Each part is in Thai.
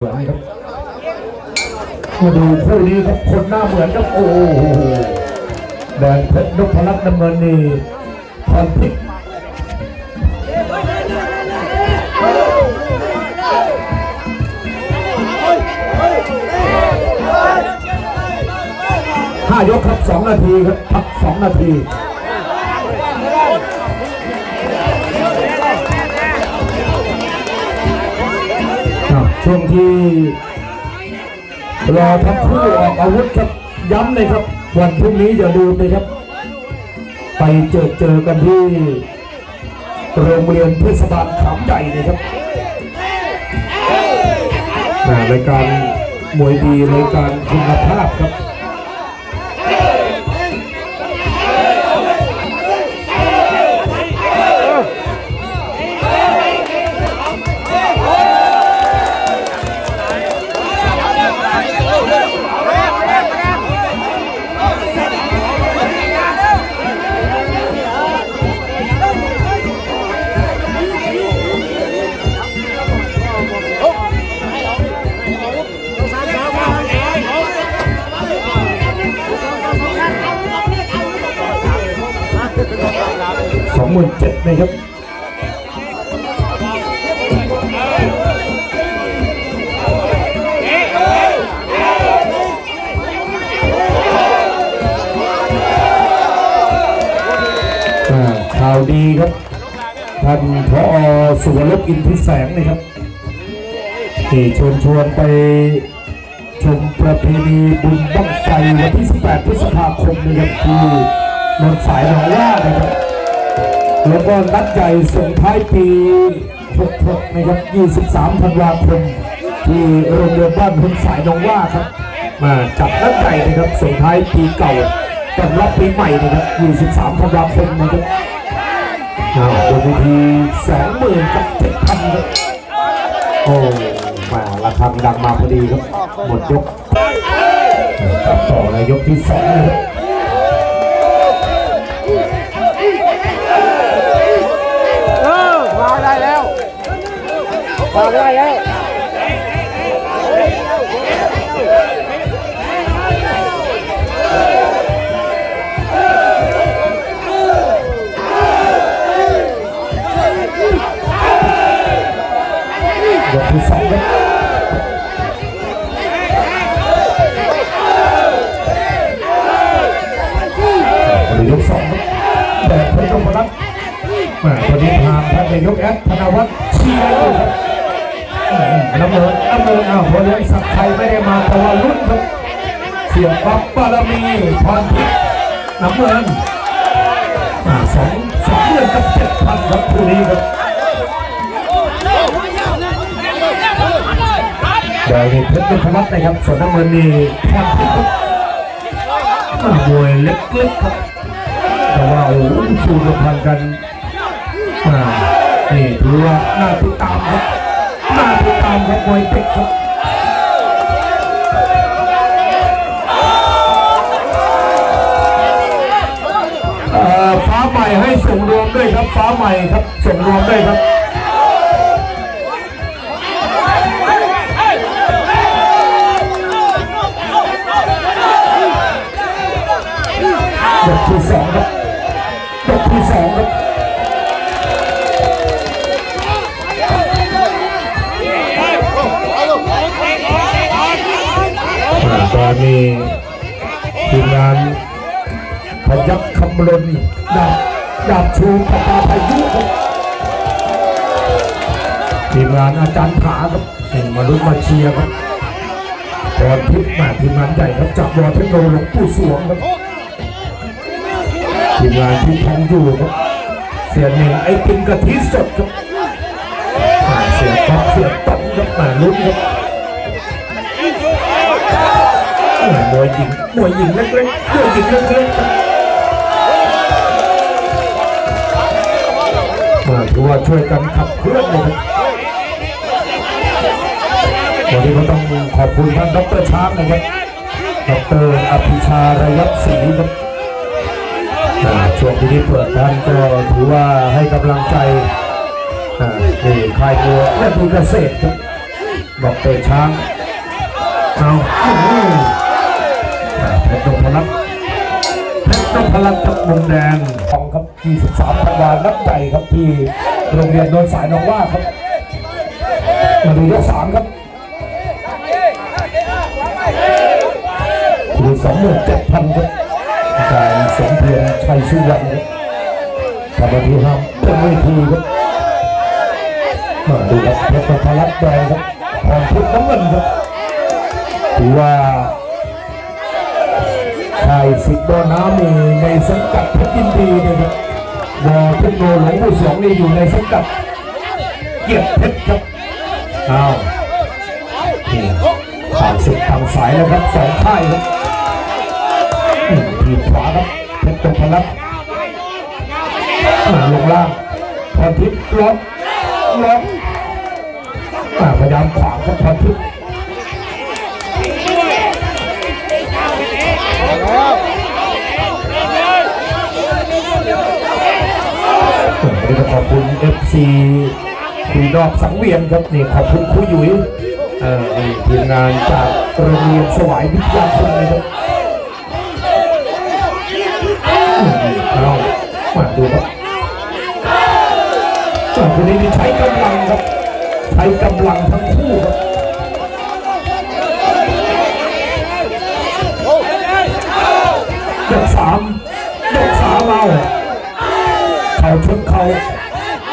เหมือนครับมาดูคู่นี้ครับคนหน้าเหมือนครับโอ้โหแดงเพชรนพรัตน์น้ำเงินนี่พรพิษห้ายกครับสองนาทีครับพักสองนาที ช่วงที่รอทั้งคู่ออกอาวุธครับย้ำเลยครับ วันพรุ่งนี้อย่าลืมเลยครับ ไปเจอเจอกันที่โรงเรียนเทศบาลขามใหญ่นะครับรายการมวยดีรายการคุณภาพครับ หมื่นเจ็ดนะครับอ่าข่าวดีครับท่านพอสุวรบอินทิแสงนะครับที่ชิญชวนไปชมประเพณีบุญบั้งไฟวันที่ 18 พฤษภาคมนะครับที่นนสายหนองว่านะครับ แล้วก็นัดใหญ่ส่งท้ายปี 66 นะครับ 23 ธันวาคม ที่โรงเรียนบ้านพนสายนองว่าครับ มาจัดนัดใหญ่นะครับส่งท้ายปีเก่าต้อนรับปีใหม่นะครับ 23 ธันวาคมนะครับอ้าวบนเวทีสองหมื่นกับเจ็ดพันครับโอ้มาระฆังดังมาพอดีครับ หมดยกตัดต่อในยกที่สองนะครับ มาได้แล้วยกที่สองครับหรือยกสองครับแต่พระนพรัตน์แหม่ตอนนี้ทางท่านนายกแอดธนวัฒน์เชียร์ น้ำเงินน้ำเงินอ้าวพอเลี้ยงสักไทยไม่ได้มาเพราะว่ารุ่นครับ เสียงวับบารมีพรทิพย์น้ำเงินอ่าสองสองเดือนกับเจ็ดพันครับคู่นี้ครับแดงนี่เพชรนพรัตน์นะครับส่วนน้ำเงินนี่พรทิพย์ครับอ่ามวยเล็กๆครับแต่ว่าโอ้โหสู้กับพันกันนี่ถือว่าน่าติดตามครับ น่าติดตามครับมวยเด็กครับฟ้าใหม่ให้ส่งรวมด้วยครับ ฟ้าใหม่ครับ ส่งรวมด้วยครับที่สอง ทีมงานพยัคฆ์คำลนดาบดาบชูปตาพายุครับทีมงานอาจารย์ผาครับเห็นมาลุ้นมาเชียร์ครับพรทิพย์มาทีมงานใหญ่ครับจากวอเทคโนหลวงปู่สวงครับทีมงานที่ทองอยู่ครับเสียหนึ่งไอติมกะทิสดครับเสียท็อปเสียต้นครับมาลุ้นครับ มวยหญิงมวยหญิงเล็กๆมวยหญิงเล็กๆครับอ่าถือว่าช่วยกันขับเคลื่อนเลยครับวันนี้ก็ต้องขอบคุณท่านดรช้างนะครับดรอภิชาระยับศรีครับช่วงที่นี้เปิดท่านก็ถือว่าให้กำลังใจนี่ค่ายตัวและดูเกษตรครับดอกเตอรช้างเอา เพชรนพลัตน์เพชรนพลัตน์กับมุมแดงของครับ23ธันวานับใจครับที่โรงเรียนโนนสายหนองว่าครับมาดูยกสามครับคือสองหมื่นเจ็ดพันครับอารสมเพียรชัยสุวรรณครับทำหน้าที่ห้ามเป็นเวทีครับมาดูครับเพชรพลัดแดงครับพรทิพย์น้ำเงินครับถือว่า ชายสิบโดอน้ำนี่ในสังกัดเพชรยินดีนะครับวอเทคโนหลวงผู้สองนี่อยู่ในสังกัด เกียรติเพชรครับอ้าวนี่ต่างสิบต่างสายแล้วครับสองค่ายครับทีขวาครับเพชรตพลัดอ่าลงล่างพรทิพย์ล็อกล็อกอ่พยายามขวางครับพรทิพย์ ขอบคุณ FC คุยนอกสังเวียนครับนี่ขอบคุณครูยุ้ยเออนี่ทีมงานจากโรงเรียนสวายวิทยาคมนะครับเอามาดูครับอ่าคนนี้มีใช้กำลังครับ ใช้กำลังทั้งคู่ครับ ยกสามยกสามเอาเข่าชนเข่า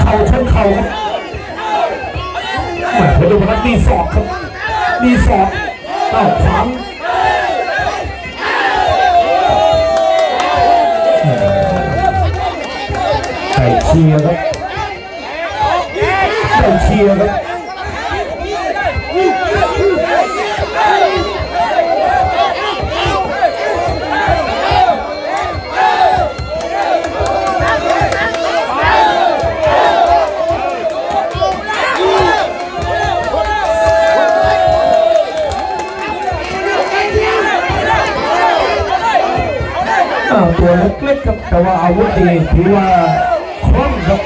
เข่าชนเข่าครับเหมือนพชรดุพนัทมีศอกครับมีศอกเอ้าขวาง วุธดีถือว่าคล่องครับ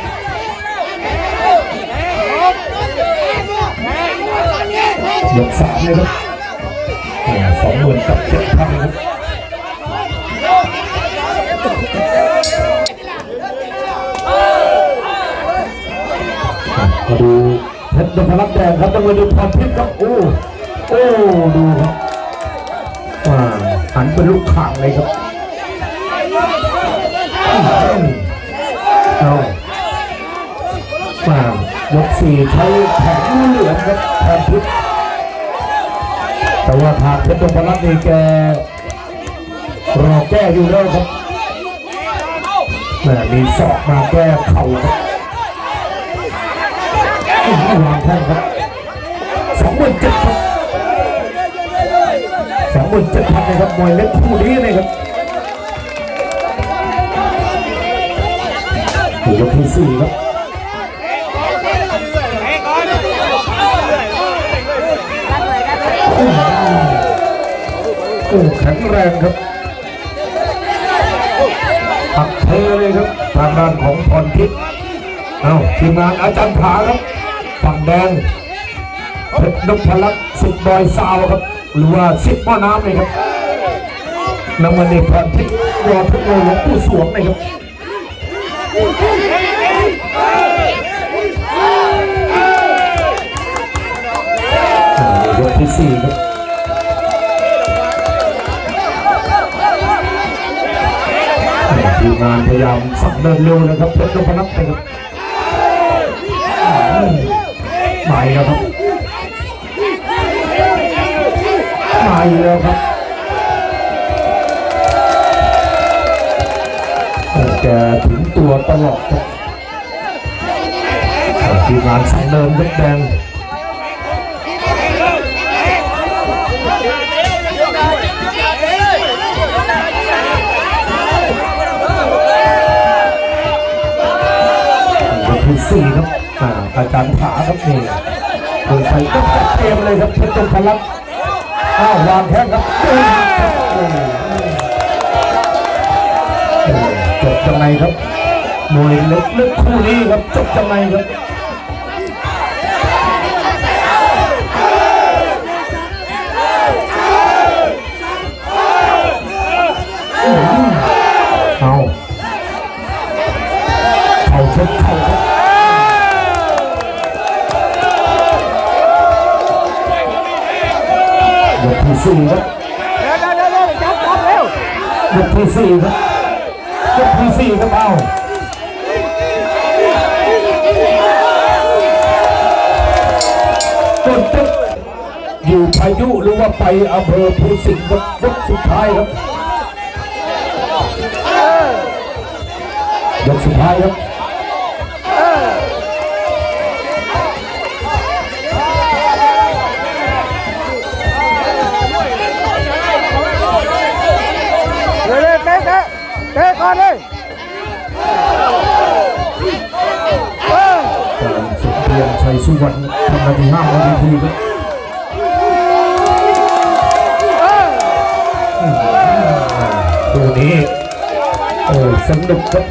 ยกสามเลยครับสองหมื่นกับเจ็ดพันครับมาดูเพชรนพรัตน์แดงครับต้องมาดูพรทิพย์ครับโอ้โอ้ดูครับอ่าหันเป็นลูกข่างเลยครับ เอามายกสี่ใช้แผงงูเหลือครับแทนพิษแต่ว่าทางเพชรนพรัตน์นี่แกรอแก้อยู่แล้วครับแม่มีศอกมาแก้เข่าครับวางแท่งครับสองหมื่นเจ็ดครับสองหมื่นเจ็ดพันนะครับมวยเล็กคู่นี้นะครับ ยกที่สี่ครับโอ้แข็งแรงครับปักเทเลยครับทางด้านของพรทิพย์เอาทีมงานอาจารย์ผาครับฝั่งแดงเพชรนพลักษ์สิบดอยซาวครับหรือว่าสิบหม้อน้ำเลยครับน้ำมันเอกพรทิพย์วอทุกโลหลวงปู่สวงเลยครับ ยกที่สี่ครับทีมงานพยายามสับเดินเร็วนะครับเพชรนพนัทนะครับมาอีกแล้วครับมาอีกแล้วครับแกถึง ตัวตลอดทีมงานสังเดินยกแดงยกที่สี่ครับอาจารย์ผาครับนี่เดินไปก็จัดเตรียมเลยครับเพชรตุพลักอ้าววางแข้งครับโอ้ยครับยังไงครับ มวยเล็กเล็กคู่นี้ครับจบจังไงครับเอาเอาชกเอาชกยกที่สี่ครับยกที่สี่ครับยกที่สี่ครับเอา พายุหรือว่าไปอำเภอภูสิงห์ครับยกสุดท้ายครับยกสุดท้ายครับเร็วเร็วเตะเตะเตะก่อนเลยเออการสุดเพียงชัยสุวรรณทำนาทีห้านาทีครับ ตัวนี้โอ้สนุกครับ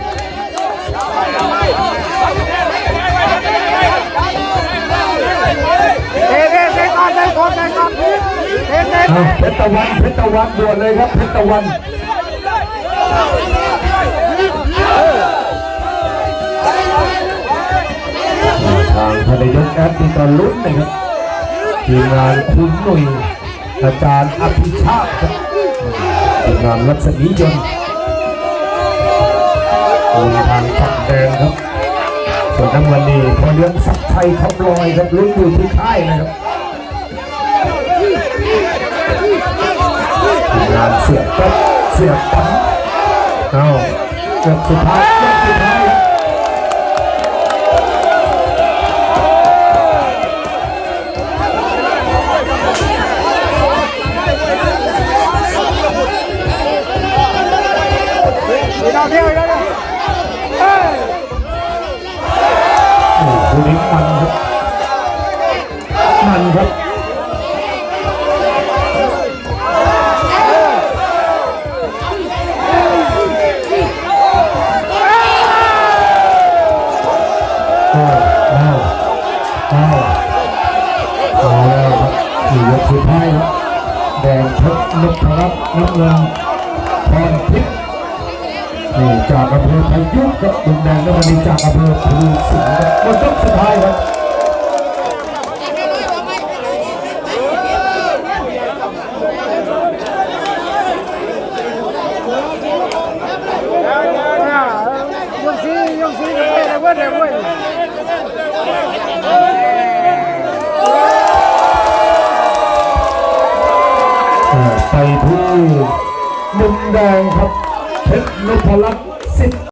เพชรตะวันเพชรตะวันด่วนเลยครับเพชรตะวันทางทนยกแอปที่ก็ลุ้นนะครับทีมงานคุณหนุ่ยอาจารย์อภิชาติครับ งานรัศมียนต์ทีมทางฝั่งแดงครับ ส่วนน้ำวันนี้พอเลี้ยงสักไทยเขาลอยครับลุ้นอยู่ที่ค่ายนะครับงานเสียบเสียบปั๊มเอาเกือบสุดท้ายเกือบสุดท้าย งเพชรนพรับน้ำเงินพรทิพย์จากอำเภอพายุครับมุมแดงและวันนี้จากอำเภอภูสิงห์ครับหมดยกสุดท้ายครับ